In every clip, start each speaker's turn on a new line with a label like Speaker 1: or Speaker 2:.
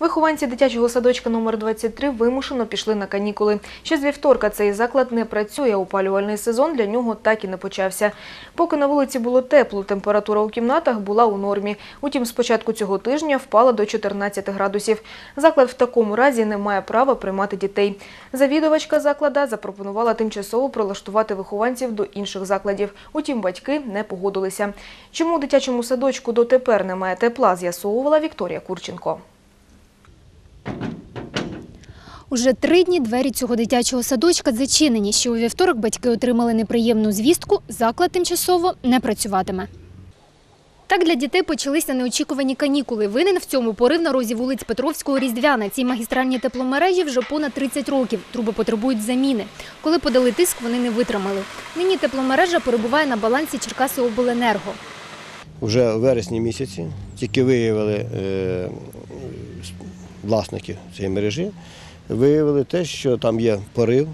Speaker 1: Вихованці дитячого садочка номер 23 вимушено пішли на канікули. Ще з вівторка цей заклад не працює. Опалювальний сезон для нього так і не почався. Поки на вулиці було тепло, температура у кімнатах була у нормі. Утім, з початку цього тижня впала до 14 градусів. Заклад в такому разі не має права приймати дітей. Завідувачка заклада запропонувала тимчасово прилаштувати вихованців до інших закладів. Утім, батьки не погодилися. Чому у дитячому садочку дотепер немає тепла, з'ясовувала Вікторія Курченко.
Speaker 2: Уже три дні двері цього дитячого садочка зачинені. Ще у вівторок батьки отримали неприємну звістку. Заклад тимчасово не працюватиме. Так для дітей почалися неочікувані канікули. Винен в цьому порив на розі вулиць Петровського Різдвяна. Ці магістральні тепломережі вже понад 30 років. Труби потребують заміни. Коли подали тиск, вони не витримали. Нині тепломережа перебуває на балансі Черкаси Обленерго.
Speaker 3: Вже у вересні місяці тільки виявили е, власники цієї мережі, виявили те, що там є порив,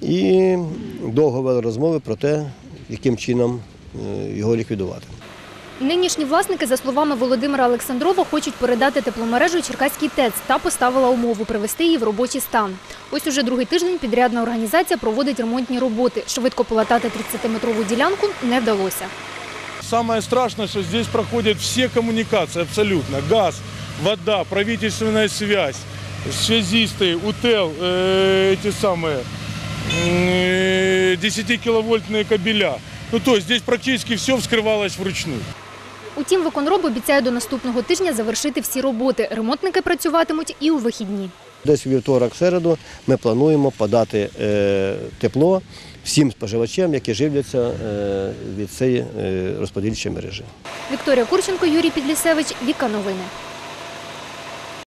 Speaker 3: і довго вели розмови про те, яким чином е, його ліквідувати.
Speaker 2: Нинішні власники, за словами Володимира Олександрова, хочуть передати тепломережу Черкаський ТЕЦ та поставила умову привести її в робочий стан. Ось уже другий тиждень підрядна організація проводить ремонтні роботи. Швидко полатати 30-метрову ділянку не вдалося.
Speaker 4: Самое страшное, что здесь проходят все коммуникации абсолютно. Газ, вода, правительственная связь, связисты, УТЕЛ, э, эти самые э, 10-киловольтные кабеля. Ну то есть здесь практически все вскрывалось вручную.
Speaker 2: Утім, виконроб обіцяє до наступного тижня завершити всі роботи. Ремонтники працюватимуть і у вихідні.
Speaker 3: Десь у вівторок середу ми плануємо подати е, тепло всім споживачам, які живляться е, від цієї е, розподільчої мережі.
Speaker 2: Вікторія Курченко, Юрій Підлісевич, Віка Новини.